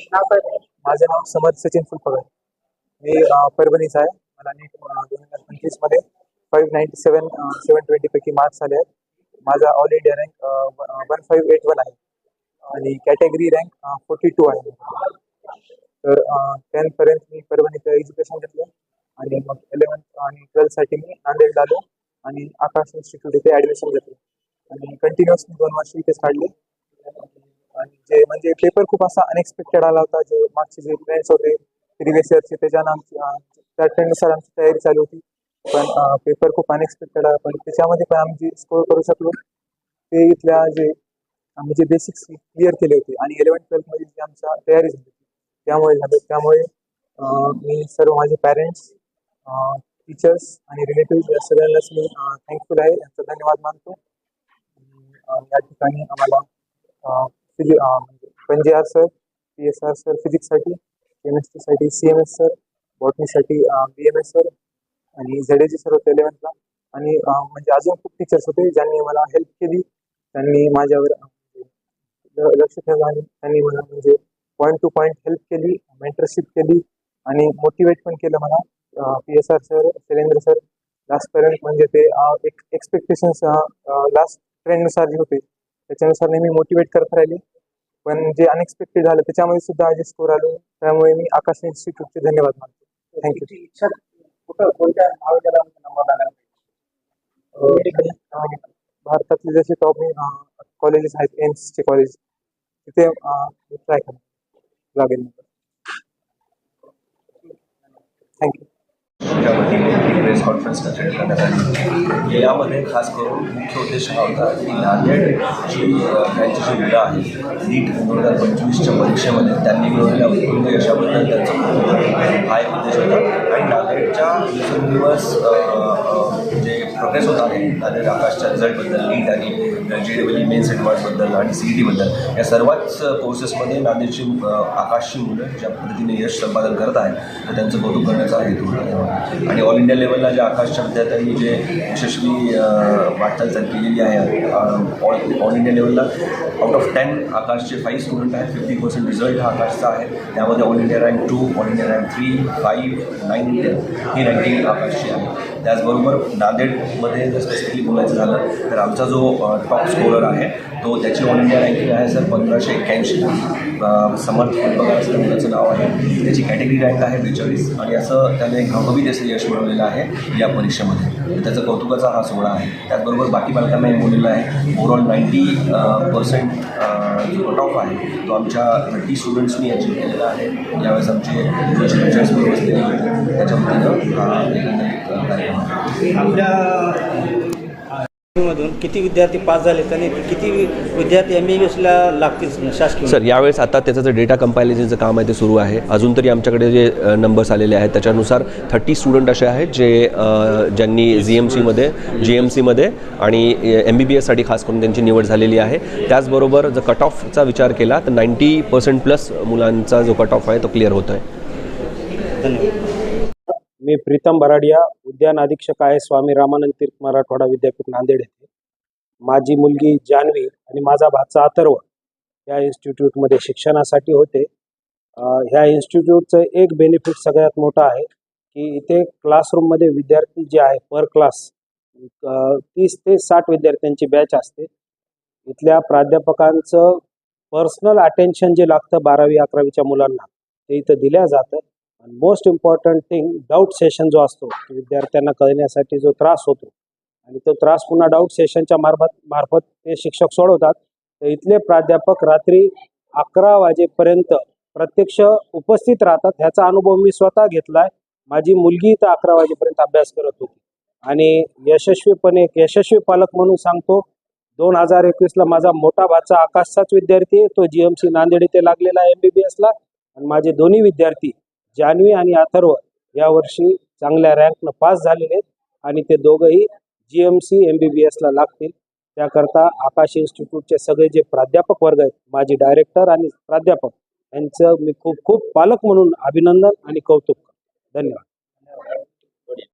माझं नाव समर्थ सचिन फुलपगार मी परभणीचा आहे. मला नीट दोन हजार पंचवीसमध्ये five ninety seven seven twenty पैकी मार्क्स आले आहेत. माझा all India rank one five eight one आहे. आणि कॅटेगरी रँक फोर्टी टू आहे. तर टेन्थपर्यंत मी परभणीचं एज्युकेशन घेतलं. आणि मग इलेवन्थ आणि ट्वेल्थसाठी मी नांदेडला आलो आणि आकाश इन्स्टिट्यूट इथे ॲडमिशन घेतलं. आणि कंटिन्युअस मी दोन वर्ष इथेच काढले. आणि जे म्हणजे पेपर खूप असा अनएक्सपेक्टेड आला होता. जे मागचे जे फ्रेंड्स होते प्रिव्हियस इयरचे त्याच्यानं आमची त्या ट्रेंडनुसार आमची तयारी चालू होती. पण पेपर खूप अनएक्सपेक्टेड आला. पण त्याच्यामध्ये पण आम्ही जे स्कोर करू शकलो ते इथल्या जे आम्ही जे बेसिक्स क्लिअर केले होते. आणि इलेवन ट्वेल्थमध्ये जी आमच्या तयारी झाली होती. त्यामुळे झालं त्यामुळे मी सर्व माझे पॅरेंट्स टीचर्स आणि रिलेटिव्ह या सगळ्यांनाच मी थँकफुल आहे. यांचा धन्यवाद मानतो. या ठिकाणी आम्हाला फिजि अं, म्हणजे sir P S R sir फिजिक्ससाठी केमिस्ट्रीसाठी सी एम एस सर बॉटनीसाठी बी एम एस सर आणि झेडेजी सर होते इलेवन्थला आणि म्हणजे अजून खूप टीचर्स होते ज्यांनी मला हेल्प केली. त्यांनी माझ्यावर ल- लक्ष ठेवलं आणि त्यांनी मला म्हणजे पॉईंट टू पॉईंट हेल्प केली मेंटरशिप केली आणि मोटिवेट पण केलं मला. P S R sir Shailendra sir लास्टपर्यंत म्हणजे ते एक एक्सपेक्टेशन्स लास्ट ट्रेंडनुसार जे होते त्याच्यानुसार नेहमी मोटिवेट करत राहिले. पण जे अनएक्सपेक्टेड झालं त्याच्यामध्ये सुद्धा जे स्कोर आलो. त्यामुळे मी आकाश इन्स्टिट्यूटचे धन्यवाद मानतो. थँक्यू भारतातले जसे टॉप कॉलेजेस आहेत एम्सचे कॉलेज तिथे ट्राय करा लागेल. थँक्यू प्रेस कॉन्फरन्स अटेंड करण्यात आली यामध्ये खास करून मुख्य उद्देश हा होता की नांदेड जी त्यांची जी मुलं आहे नीट दोन हजार पंचवीसच्या परीक्षेमध्ये त्यांनी मिळवलेल्या उत्कृष्ट यशाबद्दल त्यांचा हा एक उद्देश होता. आणि नांदेडच्या दिवसेंदिवस प्रोग्रेस होत आहे. नांदेड आकाशच्या रिझल्टबद्दल नीट आणि जे डब्ल्यू मेन्स ॲडव्हान्सबद्दल आणि सी ई टीबद्दल या सर्वच कोर्सेसमध्ये नांदेडची आकाशची मुलं ज्या पद्धतीने यश संपादन करत आहेत तर त्यांचं कौतुक करण्याचा हेतू आणि ऑल इंडिया लेवलला ज्या आकाशच्या विद्यार्थ्यांनी जे यशस्वी वाटचाल केलेली आहे ऑल ऑल इंडिया लेवलला आउट ऑफ टेन आकाशचे फाईव्ह स्टुडंट आहेत फिफ्टी पर्सेंट रिझल्ट हा आकाशचा आहे. त्यामध्ये all India rank two all India rank three five nine ten ही रँकिंग आकाशची आहे. त्याचबरोबर नांदेडमध्ये जर स्पेसिफिकली बोलायचं झालं तर आमचा जो टॉप स्कोरर आहे तो त्याची ऑल इंडिया रँकिंग आहे सर पंधराशे एक्क्याऐंशी. समर्थ फुलबगार असं मुलाचं नाव आहे. त्याची कॅटेगरी रँक आहे बेचाळीस. आणि असं त्याने घवघवीत असं यश मिळवलेलं आहे या परीक्षेमध्ये. त्याचा कौतुकाचा हा सोहळा आहे. त्याचबरोबर बाकी पालकांनाही बोललेलं आहे ओव्हरऑल नाईन्टी पर्सेंट जो कट ऑफ आहे तो आमच्या थर्टी स्टुडंट्सनी अचीव केलेला आहे. यावेळेस आमचे दोनशे पंचेचाळीस बरोबर त्याच्या वतीनं कार्यक्रम आहे. आपल्या मधून किती विद्यार्थी पास झाले आणि किती विद्यार्थी एम बी बी एसला लागतील शासकीय सर यावेळेस आता त्याचं जे डेटा कंपायलेशनचं काम आहे ते सुरू आहे. अजून तरी आमच्याकडे जे नंबर्स आलेले आहेत त्याच्यानुसार थर्टी स्टुडंट असे आहेत जे अ, ज्यांनी जी एम सीमध्ये जी एम सीमध्ये आणि एम बी बी एससाठी खास करून त्यांची निवड झालेली आहे. त्याचबरोबर जर कट ऑफचा विचार केला तर नाईंटी पर्सेंट प्लस मुलांचा जो कट ऑफ आहे तो क्लिअर होतो आहे धन्यवाद. मी प्रीतम बराडिया उद्यान अधीक्षक आहे स्वामी रामानंद तीर्थ मराठवाडा विद्यापीठ नांदेड येथे. माझी मुलगी जान्हवी आणि माझा भाचा अथर्व या इन्स्टिट्यूटमध्ये शिक्षणासाठी होते. ह्या इन्स्टिट्यूटचं एक बेनिफिट सगळ्यात मोठं आहे की इथे क्लासरूममध्ये विद्यार्थी जे आहे पर क्लास तीस ते साठ विद्यार्थ्यांची बॅच असते. इथल्या प्राध्यापकांचं पर्सनल अटेन्शन जे लागतं बारावी अकरावीच्या मुलांना ते इथं दिल्या जातं. आणि most important thing doubt session जो असतो तो विद्यार्थ्यांना कळण्यासाठी जो त्रास होतो. आणि तो त्रास पुन्हा डाऊट सेशनच्या मार्फत मार्फत ते शिक्षक सोडवतात. तर इथले प्राध्यापक रात्री अकरा वाजेपर्यंत प्रत्यक्ष उपस्थित राहतात. ह्याचा अनुभव मी स्वतः घेतला आहे माझी मुलगी इथं अकरा वाजेपर्यंत अभ्यास करत होती. आणि यशस्वीपणे एक यशस्वी पालक म्हणून सांगतो दोन हजार एकवीसला माझा मोठा भाचा आकाशचाच विद्यार्थी आहे. तो जी एम सी नांदेड इथे लागलेला आहे एम बी बी एसला आणि माझे दोन्ही विद्यार्थी जान्हवी आणि अथर्व यावर्षी चांगल्या रँकनं पास झालेले आहेत. आणि ते दोघंही G M C M B B एसला लागतील. त्याकरता आकाश इन्स्टिट्यूटचे सगळे जे प्राध्यापक वर्ग आहेत माझी डायरेक्टर आणि प्राध्यापक यांचं मी खूप खूप पालक म्हणून अभिनंदन आणि कौतुक धन्यवाद.